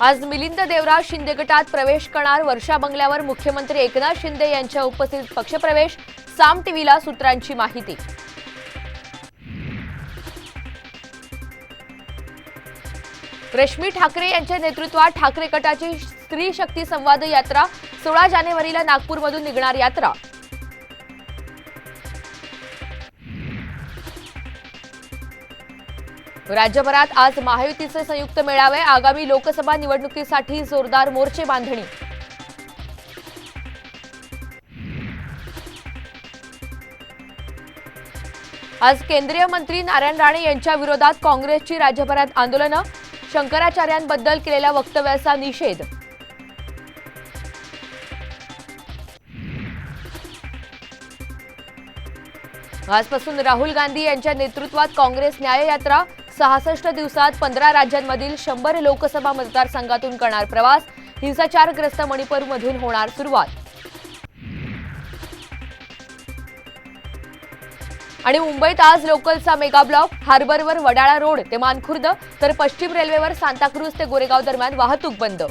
आज मिलिंद देवराव शिंदे गटात प्रवेश करणार. वर्षा बंगल्यावर मुख्यमंत्री एकनाथ शिंदे यांच्या उपस्थितीत पक्षप्रवेश. साम टीव्हीला सूत्रांची माहिती. रश्मी ठाकरे यांच्या नेतृत्वात ठाकरे गटाची स्त्री शक्ती संवाद यात्रा. सोळा जानेवारीला नागपूरमधून निघणार यात्रा. राज्यभरात आज महायुतीचे संयुक्त मेळावे आगामी लोकसभा निवडणुकीसाठी जोरदार मोर्चे बांधणी. आज केंद्रीय मंत्री नारायण राणे यांच्या विरोधात काँग्रेसची राज्यभरात आंदोलनं शंकराचार्यांबद्दल केलेल्या वक्तव्याचा निषेध. आजपासून राहुल गांधी यांच्या नेतृत्वात काँग्रेस न्याययात्रा सहासष्ट दिवसात पंधरा राज्यांमधील शंभर लोकसभा मतदारसंघातून करणार प्रवास. हिंसाचारग्रस्त मणिपूरमधून होणार सुरुवात. आणि मुंबईत आज लोकलचा मेगा ब्लॉक हार्बरवर वडाळा रोड ते मानखुर्द तर पश्चिम रेल्वेवर सांताक्रूज ते गोरेगाव दरम्यान वाहतूक बंद.